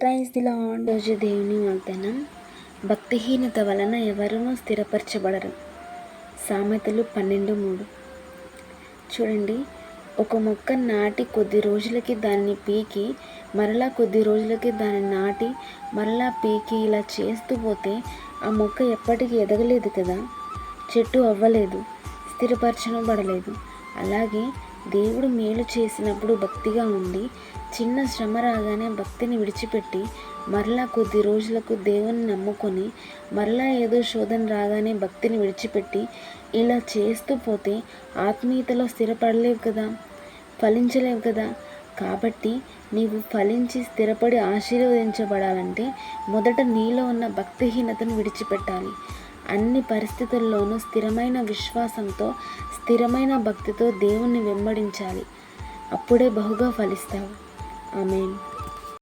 Praise the lord రోజు దేవుని వాగ్దానం భక్తిహీనత వలన ఎవరునూ స్థిరపరచబడరు సామెతలు పన్నెండు మూడు చూడండి ఒక మొక్క నాటి కొద్ది రోజులకి దాన్ని పీకి మరలా కొద్ది రోజులకి దాన్ని నాటి మరలా పీకి ఇలా చేస్తూ పోతే ఆ మొక్క ఎప్పటికీ ఎదగలేదు కదా చెట్టు అవ్వలేదు స్థిరపరచబడలేదు అలాగే దేవుడు మేలు చేసినప్పుడు భక్తిగా ఉండి చిన్న శ్రమ రాగానే భక్తిని విడిచిపెట్టి మరలా కొద్ది రోజులకు దేవుని నమ్ముకొని మరలా ఏదో శోధన రాగానే భక్తిని విడిచిపెట్టి ఇలా చేస్తూ పోతే ఆత్మీయతలో స్థిరపడలేవు కదా? ఫలించలేవు కదా? కాబట్టి నీవు ఫలించి స్థిరపడి ఆశీర్వదించబడాలంటే మొదట నీలో ఉన్న భక్తిహీనతను విడిచిపెట్టాలి. అన్ని పరిస్థితుల్లోనూ స్థిరమైన విశ్వాసంతో స్థిరమైన భక్తితో దేవుణ్ణి వెంబడించాలి. అప్పుడే బహుగా ఫలిస్తావు. ఆమెన్.